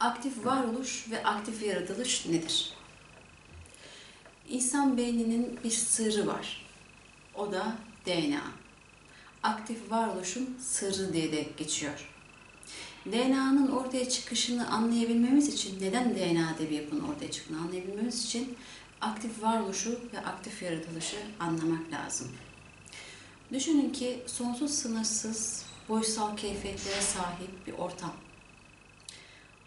Aktif varoluş ve aktif yaratılış nedir? İnsan beyninin bir sırrı var. O da DNA. Aktif varoluşun sırrı diye de geçiyor. DNA'nın ortaya çıkışını anlayabilmemiz için, neden DNA diye bir yapının ortaya çıktığını anlayabilmemiz için aktif varoluşu ve aktif yaratılışı anlamak lazım. Düşünün ki sonsuz sınırsız boyutsal keyfiyetlere sahip bir ortam.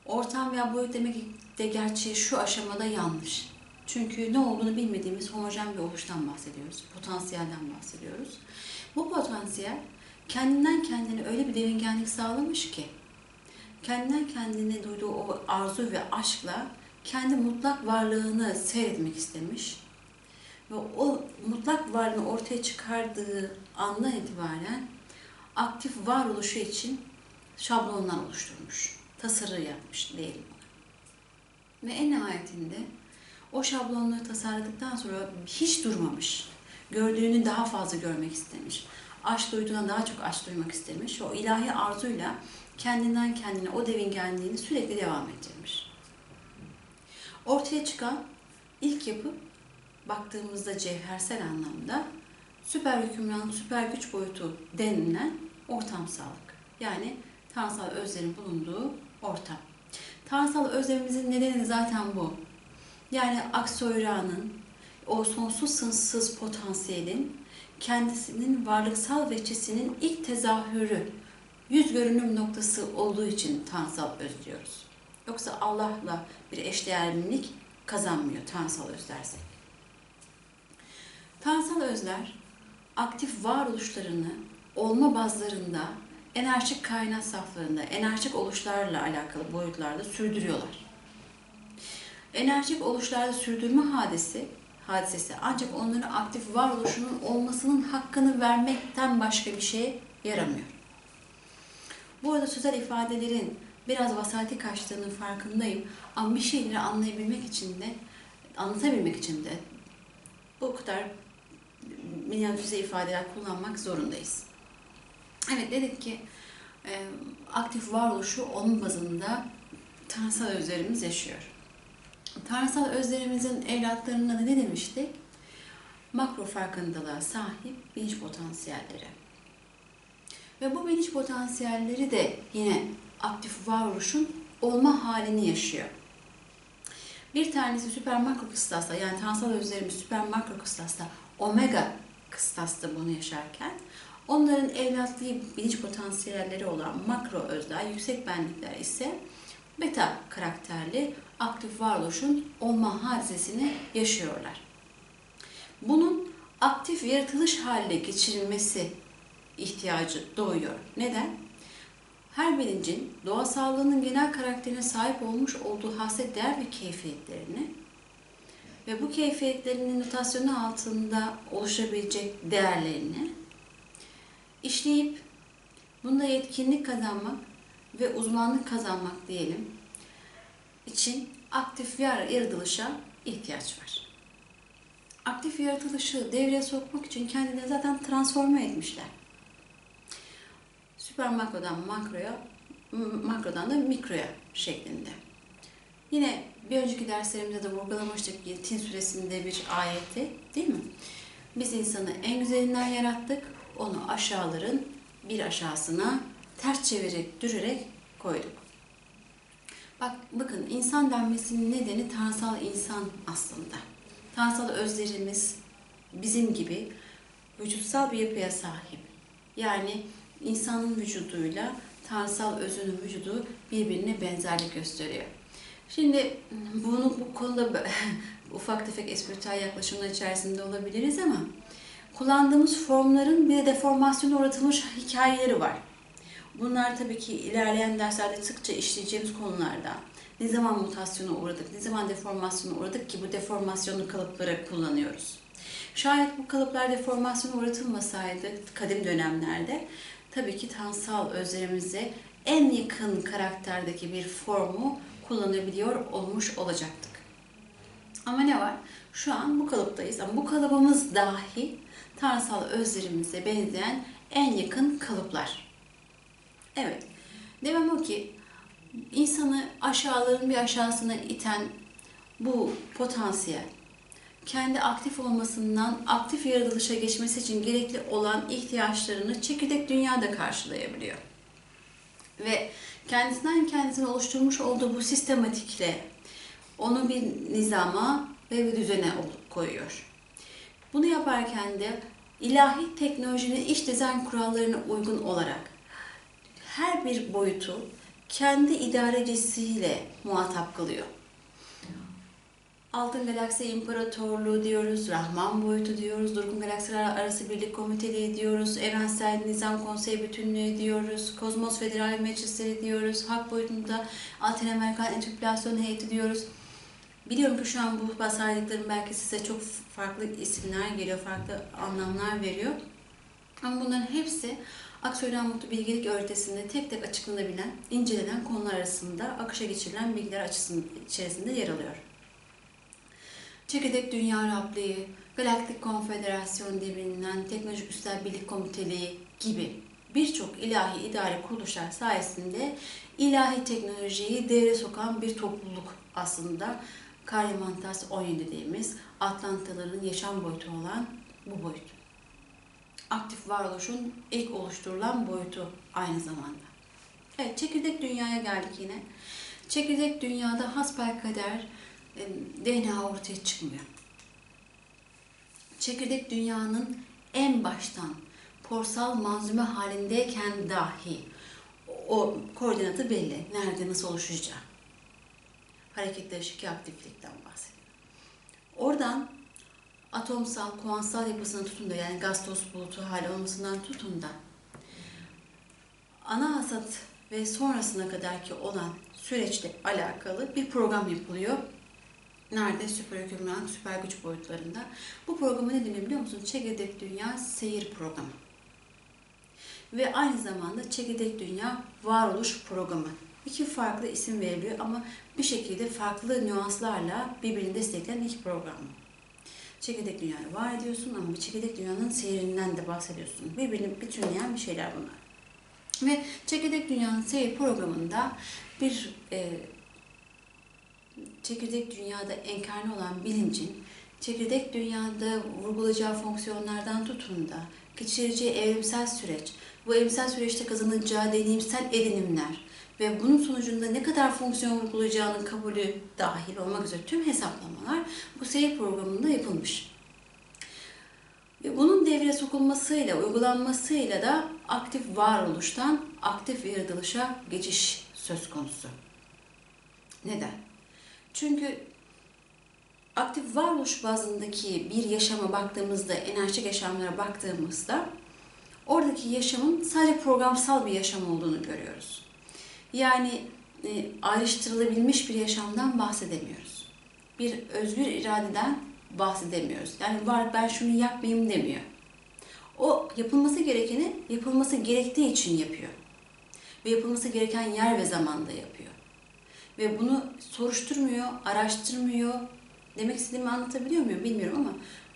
Ortam veya boyut demek de gerçeği şu aşamada yanlış. Çünkü ne olduğunu bilmediğimiz homojen bir oluştan bahsediyoruz. Potansiyelden bahsediyoruz. Bu potansiyel kendinden kendine öyle bir devingenlik sağlamış ki kendinden kendine duyduğu o arzu ve aşkla kendi mutlak varlığını seyretmek istemiş. Ve o mutlak varlığını ortaya çıkardığı andan itibaren aktif varoluşu için şablonlar oluşturmuş. Tasarı yapmış diyelim. Ve en nihayetinde o şablonları tasarladıktan sonra hiç durmamış. Gördüğünü daha fazla görmek istemiş. Aşk duyduğundan daha çok aşk duymak istemiş. O ilahi arzuyla kendinden kendine o devingenliğini sürekli devam ettirmiş. Ortaya çıkan ilk yapı baktığımızda cevhersel anlamda süper hükümran, süper güç boyutu denilen ortamsallık. Yani tanrısal özlerin bulunduğu ortam. Tanrısal özlemimizin nedeni de zaten bu. Yani Aksoyra'nın o sonsuz sınırsız potansiyelin kendisinin varlıksal veçesinin ilk tezahürü, yüz görünüm noktası olduğu için tanrısal öz. Yoksa Allah'la bir eşdeğerlilik kazanmıyor tanrısal öz dersek. Tanrısal özler aktif varoluşlarını olma bazlarında enerjik kaynak saflarında, enerjik oluşlarla alakalı boyutlarda sürdürüyorlar. Enerjik oluşlarda sürdürme hadisi, hadisesi ancak onların aktif varoluşunun olmasının hakkını vermekten başka bir şeye yaramıyor. Bu arada sözel ifadelerin biraz vasati kaçtığının farkındayım. Ama bir şeyleri anlayabilmek için de, anlatabilmek için de bu kadar minyatürize ifadeler kullanmak zorundayız. Evet dedik ki e, aktif varoluşu onun bazında tanrısal özlerimiz yaşıyor. Tanrısal özlerimizin evlatlarına ne demiştik? Makro farkındalığa sahip bilinç potansiyelleri. Ve bu bilinç potansiyelleri de yine aktif varoluşun olma halini yaşıyor. Bir tanesi süper makro kıstasta yani tanrısal özlerimiz süper makro kıstasta omega kıstasta bunu yaşarken onların evlatlığı bilinç potansiyelleri olan makro özler, yüksek benlikler ise beta karakterli aktif varoluşun olma hadisesini yaşıyorlar. Bunun aktif yaratılış haline geçirilmesi ihtiyacı doğuyor. Neden? Her bilincin doğa sağlığının genel karakterine sahip olmuş olduğu hasret değer ve keyfiyetlerini ve bu keyfiyetlerinin notasyonu altında oluşabilecek değerlerini işleyip bunda yetkinlik kazanmak ve uzmanlık kazanmak diyelim için aktif yaratılışa ihtiyaç var. Aktif yaratılışı devreye sokmak için kendilerini zaten transforme etmişler. Süper makrodan makroya, makrodan da mikroya şeklinde. Yine bir önceki derslerimizde de vurgulamıştık Tin suresinde bir ayeti değil mi? Biz insanı en güzelinden yarattık, onu aşağıların bir aşağısına ters çevirerek, düşürerek koyduk. Bak, bakın insan denmesinin nedeni tanrısal insan aslında. Tanrısal özlerimiz bizim gibi vücutsal bir yapıya sahip. Yani insanın vücuduyla tanrısal özünün vücudu birbirine benzerlik gösteriyor. Şimdi bunu bu konuda ufak tefek espritüel yaklaşımlar içerisinde olabiliriz ama kullandığımız formların bir de deformasyona uğratılmış hikayeleri var. Bunlar tabii ki ilerleyen derslerde sıkça işleyeceğimiz konulardan. Ne zaman mutasyona uğradık, ne zaman deformasyona uğradık ki bu deformasyonlu kalıpları kullanıyoruz. Şayet bu kalıplar deformasyona uğratılmasaydı kadim dönemlerde tabii ki tansal özlerimize en yakın karakterdeki bir formu kullanabiliyor olmuş olacaktık. Ama ne var? Şu an bu kalıptayız ama bu kalıbımız dahi tanrısal özlerimize benzeyen en yakın kalıplar. Evet, demem o ki insanı aşağıların bir aşağısına iten bu potansiyel kendi aktif olmasından aktif yaratılışa geçmesi için gerekli olan ihtiyaçlarını çekirdek dünyada karşılayabiliyor. Ve kendisinden kendisini oluşturmuş olduğu bu sistematikle onu bir nizama ve bir düzene koyuyor. Bunu yaparken de ilahi teknolojinin iç dizayn kurallarına uygun olarak her bir boyutu kendi idarecisiyle muhatap kılıyor. Altın Galaksi İmparatorluğu diyoruz, Rahman boyutu diyoruz, Durgun Galaksiler Arası Birlik Komiteliği diyoruz, Evrensel Nizam Konseyi Bütünlüğü diyoruz, Kozmos Federal Meclisleri diyoruz, Hak boyutunda Latin Amerikan Entüpülasyon Heyeti diyoruz. Biliyorum ki şu an bu saydıklarım belki size çok farklı isimler geliyor, farklı anlamlar veriyor. Ama bunların hepsi Aksoy'dan Mutlu Bilgelik öğretisinde tek tek açıklanabilen, incelenen konular arasında akışa geçirilen bilgiler açısının içerisinde yer alıyor. Çekirdek Dünya Rabliği, Galaktik Konfederasyon diye Teknolojik Üstel Birlik Komiteliği gibi birçok ilahi idari kuruluşlar sayesinde ilahi teknolojiyi devre sokan bir topluluk aslında Karyamantas 17 dediğimiz Atlantaların yaşam boyutu olan bu boyut. Aktif varoluşun ilk oluşturulan boyutu aynı zamanda. Evet, çekirdek dünyaya geldik yine. Çekirdek dünyada hasbelkader DNA ortaya çıkmıyor. Çekirdek dünyanın en baştan porsal malzeme halindeyken dahi o koordinatı belli. Nerede nasıl oluşacağı. Hareketli ışık aktiflikten bahsediyor. Oradan atomsal, kuantsal yapısına tutun da yani gaz toz bulutu hali olmasından tutun da ana hasat ve sonrasına kadarki olan süreçle alakalı bir program yapılıyor. Nerede? Süper hükümran, süper güç boyutlarında. Bu programı ne deniyor biliyor musun? Çekirdek Dünya Seyir Programı. Ve aynı zamanda Çekirdek Dünya Varoluş Programı. İki farklı isim veriliyor ama bir şekilde farklı nüanslarla birbirini destekleyen iki program. Çekirdek dünyayı var ediyorsun ama bir çekirdek dünyanın seyrinden de bahsediyorsun. Birbirini bütünleyen bir şeyler bunlar. Ve çekirdek dünyanın seyir programında bir e, çekirdek dünyada enkarne olan bilincin çekirdek dünyada vurgulayacağı fonksiyonlardan tutun da geçireceği evrimsel süreç, bu evrimsel süreçte kazanacağı deneyimsel edinimler ve bunun sonucunda ne kadar fonksiyon vurgulayacağının kabulü dahil olmak üzere tüm hesaplamalar bu seyir programında yapılmış. Ve bunun devreye sokulmasıyla, uygulanmasıyla da aktif varoluştan aktif yaratılışa geçiş söz konusu. Neden? Çünkü aktif varoluş bazındaki bir yaşama baktığımızda, enerjik yaşamlara baktığımızda oradaki yaşamın sadece programsal bir yaşam olduğunu görüyoruz. Yani e, ayrıştırılabilmiş bir yaşamdan bahsedemiyoruz. Bir özgür iradeden bahsedemiyoruz. Yani var ben şunu yapmayayım demiyor. O yapılması gerekeni yapılması gerektiği için yapıyor. Ve yapılması gereken yer ve zamanda yapıyor. Ve bunu soruşturmuyor, araştırmıyor. Demek istediğimi anlatabiliyor muyum bilmiyorum ama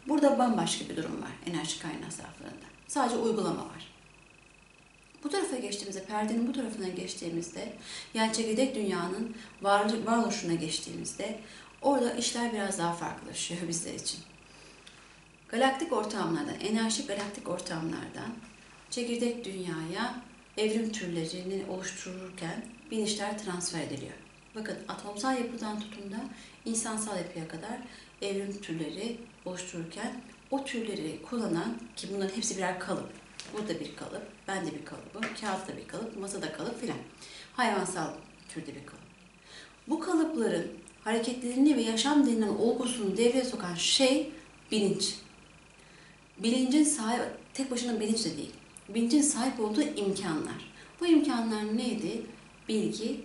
burada bambaşka bir durum var enerji kaynağı saflarında. Sadece uygulama var. Bu tarafa geçtiğimizde, perdenin bu tarafına geçtiğimizde, yani çekirdek dünyanın var, varoluşuna geçtiğimizde orada işler biraz daha farklılaşıyor bizler için. Galaktik ortamlardan, enerji galaktik ortamlardan çekirdek dünyaya evrim türlerini oluştururken bilinçler transfer ediliyor. Bakın atomsal yapıdan tutun da insansal yapıya kadar evrim türleri oluştururken o türleri kullanan ki bunların hepsi birer kalıp. Burada bir kalıp, ben de bir kalıbım, kağıtta bir kalıp, masada kalıp filan. Hayvansal türde bir kalıp. Bu kalıpların hareketlerini ve yaşam denilen olgusunu devreye sokan şey bilinç. Bilincin sahip, tek başına bilinç de değil. Bilincin sahip olduğu imkanlar. Bu imkanlar neydi? Bilgi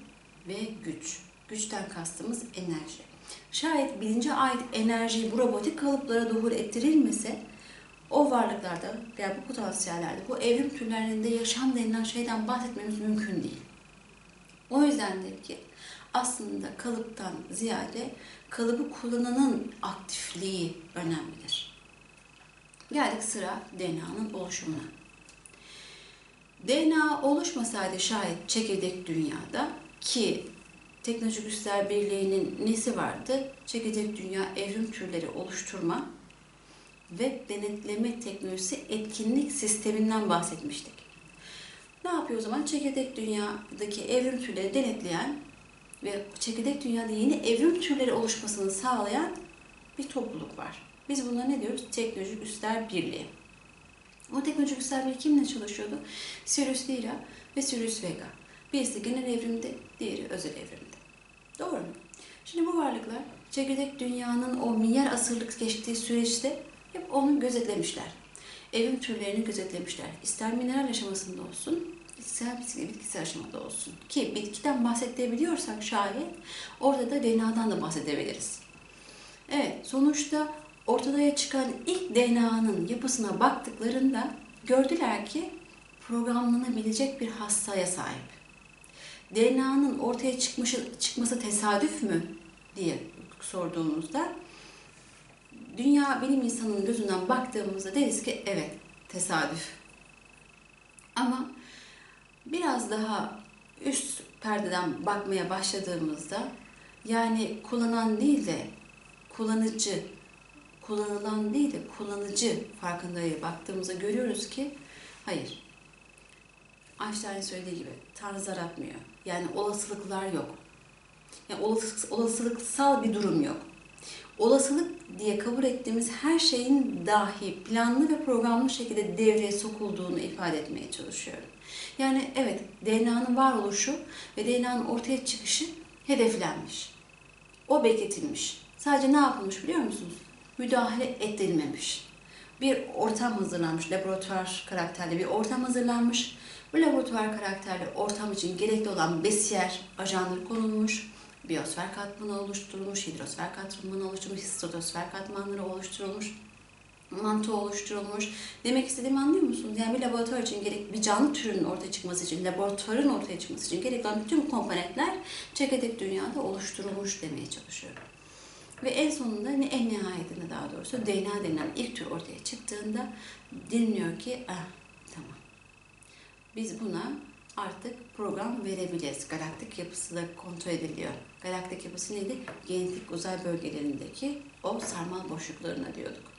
ve güç. Güçten kastımız enerji. Şayet bilince ait enerjiyi bu robotik kalıplara doğru ettirilmese o varlıklarda veya bu potansiyellerde, bu evrim türlerinde yaşam denilen şeyden bahsetmemiz mümkün değil. O yüzdendir ki aslında kalıptan ziyade kalıbı kullananın aktifliği önemlidir. Geldik sıra DNA'nın oluşumuna. DNA oluşmasaydı şayet çekirdek dünyada ki Teknolojik Üsler Birliği'nin nesi vardı? Çekirdek dünya evrim türleri oluşturma ve denetleme teknolojisi etkinlik sisteminden bahsetmiştik. Ne yapıyor o zaman? Çekirdek dünyadaki evrim türleri denetleyen ve çekirdek dünyada yeni evrim türleri oluşmasını sağlayan bir topluluk var. Biz buna ne diyoruz? Teknolojik Üsler Birliği. O teknolojik üsler birliği kimle çalışıyordu? Sirius Lyra ve Sirius Vega. Birisi genel evrimde, diğeri özel evrimde. Doğru mu? Şimdi bu varlıklar çekirdek dünyanın o milyar asırlık geçtiği süreçte hep onu gözetlemişler. Evrim türlerini gözetlemişler. İster mineral aşamasında olsun, ister bitki- bitkisel aşamada olsun. Ki bitkiden bahsedebiliyorsak şayet orada da DNA'dan da bahsedebiliriz. Evet, sonuçta ortaya çıkan ilk DNA'nın yapısına baktıklarında gördüler ki programlanabilecek bir hastaya sahip. DNA'nın ortaya çıkması, çıkması tesadüf mü diye sorduğumuzda dünya bilim insanının gözünden baktığımızda deriz ki evet tesadüf. Ama biraz daha üst perdeden bakmaya başladığımızda yani kullanan değil de kullanıcı, kullanılan değil de kullanıcı farkındayı baktığımızda görüyoruz ki hayır. Einstein söylediği gibi Tanrı zar atmıyor. Yani olasılıklar yok. Yani olasılık, olasılıksal bir durum yok. Olasılık diye kabul ettiğimiz her şeyin dahi planlı ve programlı şekilde devreye sokulduğunu ifade etmeye çalışıyorum. Yani evet DNA'nın varoluşu ve DNA'nın ortaya çıkışı hedeflenmiş. O bekletilmiş. Sadece ne yapılmış biliyor musunuz? Müdahale edilmemiş. Bir ortam hazırlanmış, laboratuvar karakterli bir ortam hazırlanmış. Bu laboratuvar karakterli ortam için gerekli olan besiyer ajanları konulmuş. Biyosfer katmanı oluşturulmuş, hidrosfer katmanı oluşturulmuş, stratosfer katmanları oluşturulmuş, manto oluşturulmuş. Demek istediğimi anlıyor musunuz? Yani bir laboratuvar için gerek bir canlı türünün ortaya çıkması için, laboratuvarın ortaya çıkması için gerekli olan bütün komponentler çekirdek dünyada oluşturulmuş demeye çalışıyorum. Ve en sonunda ne en nihayetinde daha doğrusu DNA denilen ilk tür ortaya çıktığında deniliyor ki ah tamam. Biz buna artık program verebiliriz. Galaktik yapısı da kontrol ediliyor. Galaktik yapısı neydi? Genetik uzay bölgelerindeki o sarmal boşluklarına diyorduk.